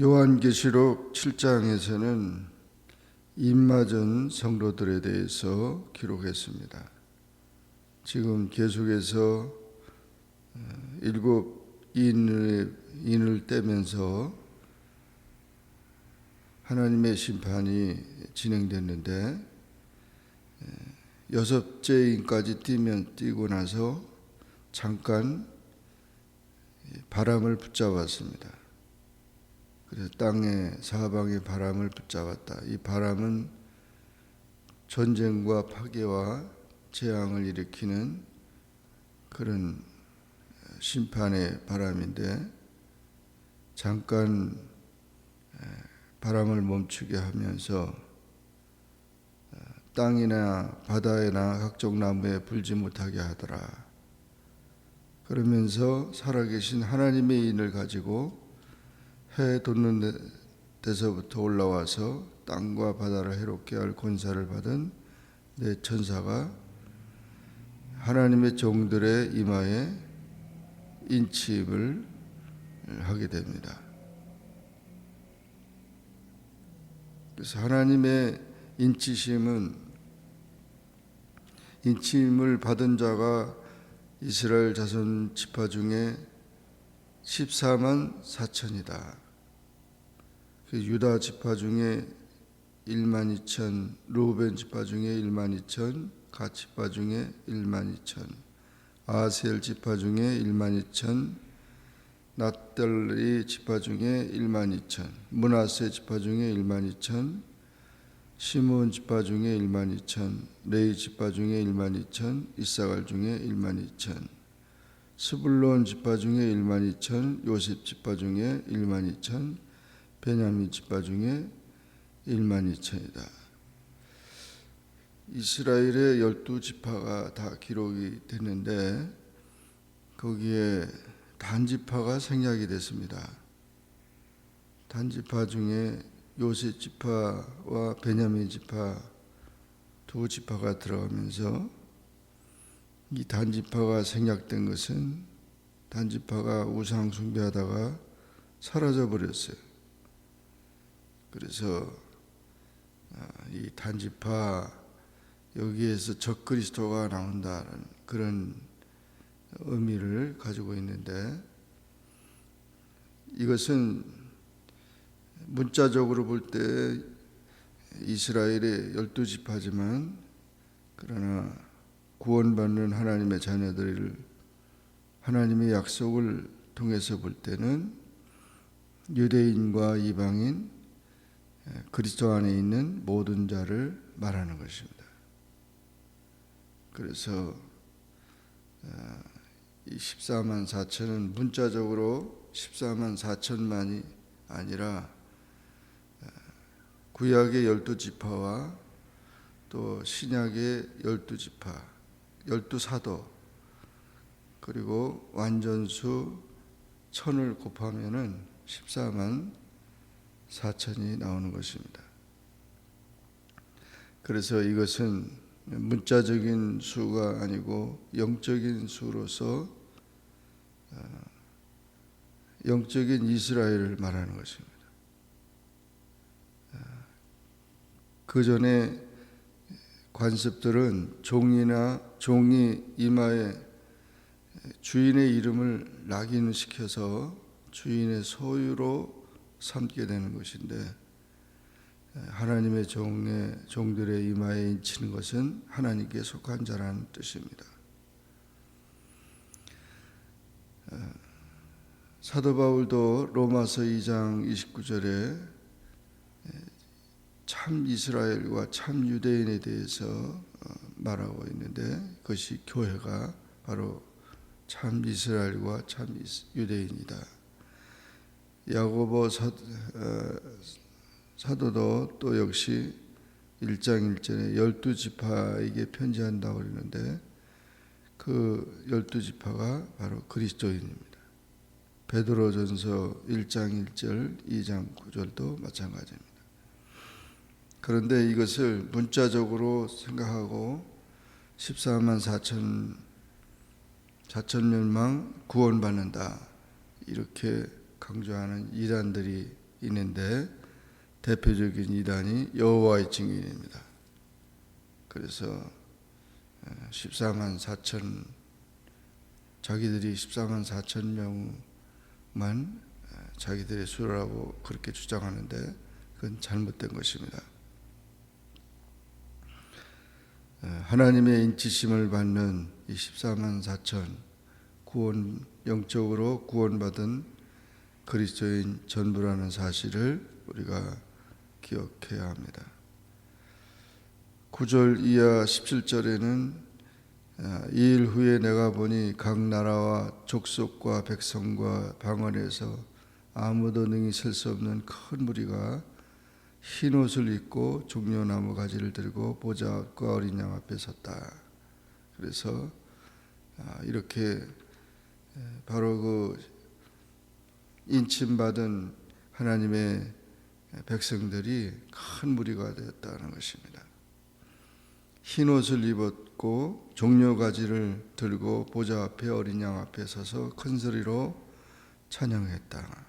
요한계시록 7장에서는 임마전 성도들에 대해서 기록했습니다. 지금 계속해서 어, 일곱 인을, 인을 떼면서 하나님의 심판이 진행됐는데 여섯째 인까지 뛰면 뛰고 나서 잠깐 바람을 붙잡았습니다. 그래서 땅의 사방의 바람을 붙잡았다. 이 바람은 전쟁과 파괴와 재앙을 일으키는 그런 심판의 바람인데 잠깐 바람을 멈추게 하면서 땅이나 바다에나 각종 나무에 불지 못하게 하더라. 그러면서 살아계신 하나님의 인을 가지고 해 돋는 데서부터 올라와서 땅과 바다를 해롭게 할 권사를 받은 내 천사가 하나님의 종들의 이마에 인침을 하게 됩니다. 그래서 하나님의 인치심은 인침을 받은 자가 이스라엘 자손 지파 중에 14만 4천이다. 그 유다 지파 중에 1만 2천, 루벤 지파 중에 1만 2천, 가 지파 중에 1만 2천, 아셀 지파 중에 1만 2천, 낫들리 지파 중에 1만 2천, 문하세 지파 중에 1만 2천, 시몬 지파 중에 1만 2천, 레이 지파 중에 1만 2천, 이사갈 중에 1만 2천, 스불론 지파 중에 1만 2천, 요셉 지파 중에 1만 2천, 베냐민 지파 중에 1만 2천이다. 이스라엘의 열두 지파가 다 기록이 됐는데 거기에 단지파가 생략이 됐습니다. 단지파 중에 요셉 지파와 베냐민 지파 두 지파가 들어가면서 이 단지파가 생략된 것은 단지파가 우상 숭배하다가 사라져 버렸어요. 그래서 아, 이 단지파 여기에서 적그리스도가 나온다는 그런 의미를 가지고 있는데 이것은 문자적으로 볼 때 이스라엘의 열두 지파지만 그러나 구원받는 하나님의 자녀들을 하나님의 약속을 통해서 볼 때는 유대인과 이방인 그리스도 안에 있는 모든 자를 말하는 것입니다. 그래서 어, 이 14만 4천은 문자적으로 14만 4천만이 아니라 어, 구약의 열두 지파와 또 신약의 열두 지파, 열두 사도 그리고 완전수 천을 곱하면은 14만 4천이 나오는 것입니다. 그래서 이것은 문자적인 수가 아니고 영적인 수로서 어, 영적인 이스라엘을 말하는 것입니다. 어, 그 전에 관습들은 종이나 종이 이마에 주인의 이름을 낙인시켜서 주인의 소유로 삼게 되는 것인데 하나님의 종의 종들의 이마에 인치는 것은 하나님께 속한 자라는 뜻입니다. 어, 사도 바울도 로마서 2장 29절에 참 이스라엘과 참 유대인에 대해서 어, 말하고 있는데 그것이 교회가 바로 참 이스라엘과 참 유대인이다. 야고보 사, 어, 사도도 또 역시 1장 1절에 열두 지파에게 편지한다고 그러는데 그 열두 지파가 바로 그리스도인입니다. 베드로전서 1장 1절, 2장 9절도 마찬가지입니다. 그런데 이것을 문자적으로 생각하고 14만 4천 4천 명만 구원받는다 이렇게 강조하는 이단들이 있는데 대표적인 이단이 여호와의 증인입니다. 그래서 14만 4천 자기들이 14만 4천 명만 자기들의 수라고 그렇게 주장하는데 그건 잘못된 것입니다. 하나님의 인치심을 받는 이 14만 4천 구원 영적으로 구원받은 그리스도인 전부라는 사실을 우리가 기억해야 합니다. 9절 이하 17절에는 이 일 후에 내가 보니 각 나라와 족속과 백성과 방언에서 아무도 능히 셀 수 없는 큰 무리가 흰 옷을 입고 종려나무 가지를 들고 보좌과 어린 양 앞에 섰다. 그래서 아, 이렇게 바로 그 인침받은 하나님의 백성들이 큰 무리가 되었다는 것입니다. 흰 옷을 입었고 종려 가지를 들고 보좌 앞에 어린 양 앞에 서서 큰 소리로 찬양했다.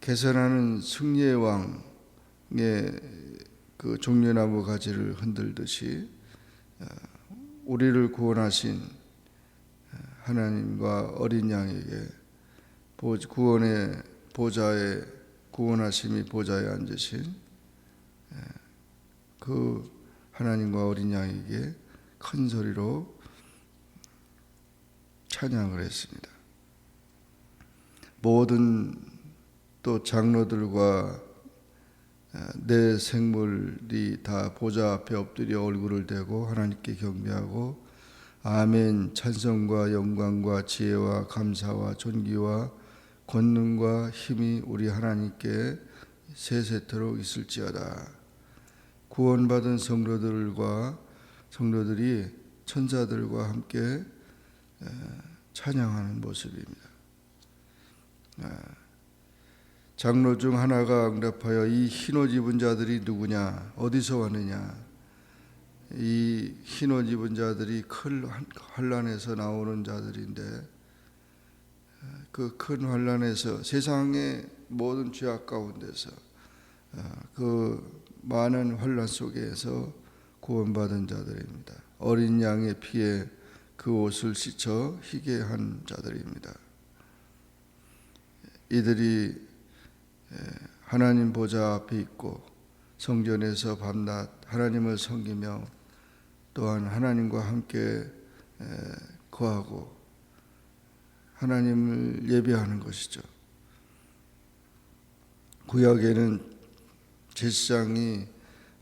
개선하는 승리의 왕의 그 종려나무 가지를 흔들듯이 어, 우리를 구원하신 하나님과 어린 양에게 구원의 보좌에 구원하심이 보좌에 앉으신 그 하나님과 어린 양에게 큰 소리로 찬양을 했습니다. 모든 또 장로들과 내 생물이 다 보좌 앞에 엎드려 얼굴을 대고 하나님께 경배하고 아멘 찬송과 영광과 지혜와 감사와 존귀와 권능과 힘이 우리 하나님께 세세토록 있을지어다. 구원받은 성도들과 성도들이 천사들과 함께 찬양하는 모습입니다. 장로 중 하나가 응답하여 이 흰옷 입은 자들이 누구냐 어디서 왔느냐 이 흰옷 입은 자들이 큰 환란에서 나오는 자들인데 그 큰 환란에서 세상의 모든 죄악 가운데서 그 많은 환란 속에서 구원받은 자들입니다. 어린 양의 피에 그 옷을 씻어 희게 한 자들입니다. 이들이 하나님 보좌 앞에 있고 성전에서 밤낮 하나님을 섬기며 또한 하나님과 함께 거하고 하나님을 예배하는 것이죠. 구약에는 제사장이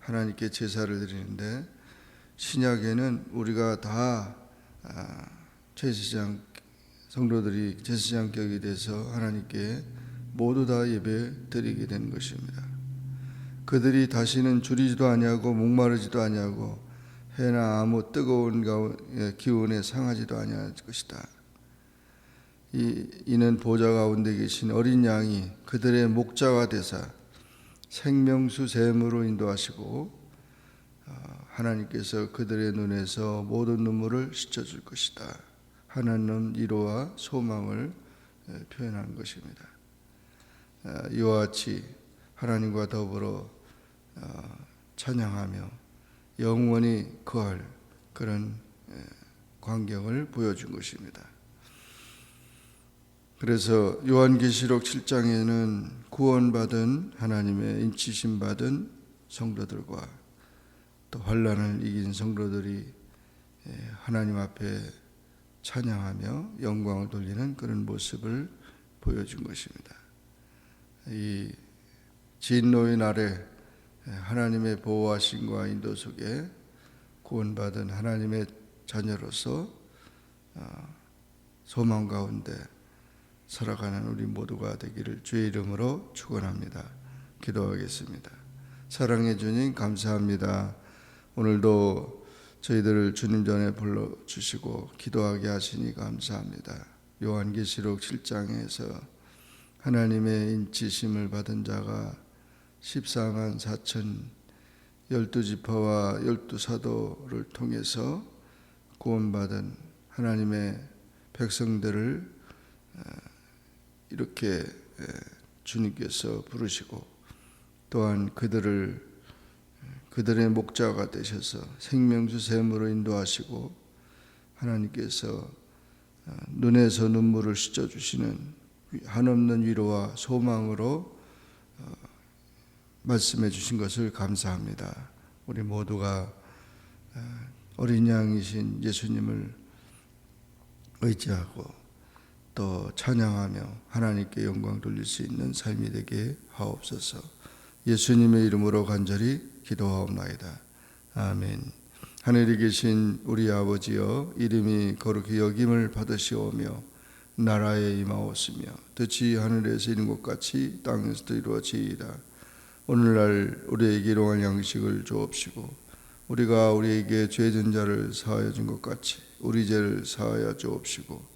하나님께 제사를 드리는데 신약에는 우리가 다 아, 제사장 성도들이 제사장격이 돼서 하나님께 모두 다 예배 드리게 된 것입니다. 그들이 다시는 줄이지도 아니하고 목마르지도 아니하고 해나 아무 뜨거운 예, 기운에 상하지도 아니할 것이다. 이, 이는 보좌 가운데 계신 어린 양이 그들의 목자가 되사 생명수 샘으로 인도하시고 어, 하나님께서 그들의 눈에서 모든 눈물을 씻어줄 것이다. 하나님 이로와 소망을 예, 표현한 것입니다. 어, 이와 같이 하나님과 더불어 어, 찬양하며 영원히 거할 그런 예, 광경을 보여준 것입니다. 그래서 요한계시록 7장에는 구원받은 하나님의 인치심 받은 성도들과 또 환란을 이긴 성도들이 예, 하나님 앞에 찬양하며 영광을 돌리는 그런 모습을 보여준 것입니다. 이 진노의 날에 하나님의 보호하심과 인도 속에 구원받은 하나님의 자녀로서 어, 소망 가운데 살아가는 우리 모두가 되기를 주의 이름으로 축원합니다. 기도하겠습니다. 사랑해 주님 감사합니다. 오늘도 저희들을 주님 전에 불러 주시고 기도하게 하시니 감사합니다. 요한계시록 7장에서 하나님의 인치심을 받은 자가 14만 4천 열두 지파와 열두 사도를 통해서 구원받은 하나님의 백성들을 어, 이렇게 주님께서 부르시고 또한 그들을 그들의 목자가 되셔서 생명수 샘으로 인도하시고 하나님께서 어, 눈에서 눈물을 씻어 주시는 한없는 위로와 소망으로 어, 말씀해 주신 것을 감사합니다. 우리 모두가 어, 어린 양이신 예수님을 의지하고 또 찬양하며 하나님께 영광 돌릴 수 있는 삶이 되게 하옵소서. 예수님의 이름으로 간절히 기도하옵나이다. 아멘. 하늘에 계신 우리 아버지여 이름이 거룩히 여김을 받으시오며 나라에 임하옵으며 뜻이 하늘에서 이룬 것 같이 땅에서도 이루어지이다. 오늘날 우리에게 일용할 양식을 주옵시고 우리가 우리에게 죄진 자를 사하여 준 것 같이 우리 죄를 사하여 주옵시고